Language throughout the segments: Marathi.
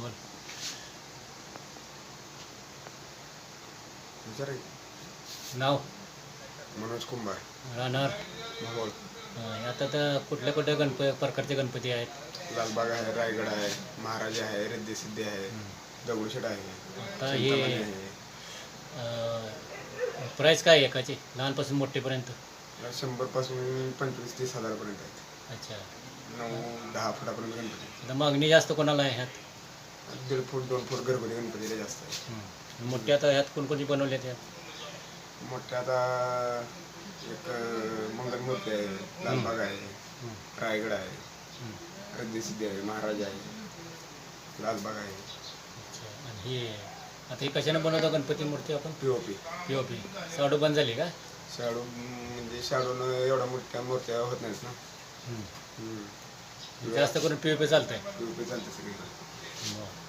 बोल नाव मनोज कुंभार राहणार माहोल आता तर कुठल्या कुठल्या गणप प्रकारचे गणपती आहेत? लालबाग आहे रायगड आहे महाराजा आहे रिद्धिसिद्धी आहे दगडूशेठ आहे. आता हे प्राईस काय आहे एकाचे? लहानपासून मोठेपर्यंत? शंभरपासून पंचवीस तीस हजारपर्यंत आहेत. अच्छा. नऊ दहा फुटापर्यंत गणपती. आता मागणी जास्त कोणाला आहे ह्यात? दीड फूट दोन फूट घरगुती गणपतीला जास्त आहे. मोठे आता ह्यात कोणकोणती बनवले त्यात मोठे आता एक मंगलमूर्ती आहे लालबाग आहे. रायगड आहे हं. रिद्धी सिद्धी आहे महाराज आहे लालबाग आहे. आणि हे आता हे कशाने बनवतो गणपती मूर्ती आपण? P O P P O P साडू बंद झाली का? शाडू म्हणजे शाडूनं एवढ्या मोठ्या मूर्त्या होत नाहीत ना. जास्त करून पी ओ पी चालतंय. पी ओ पी चालते सगळीकडे. बरं.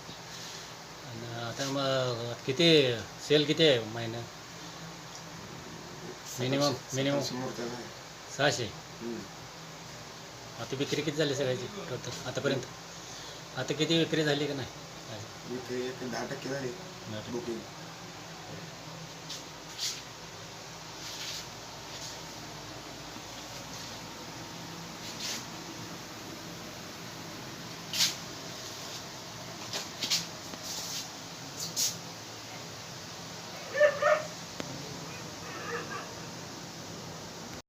आता मग किती सेल किती आहे महिना? Minimum minimum. सहाशे. आता विक्री किती झाली सगळ्याची टोटल आतापर्यंत? आता किती विक्री झाली का नाही? दहा टक्के झाली. बुकिंग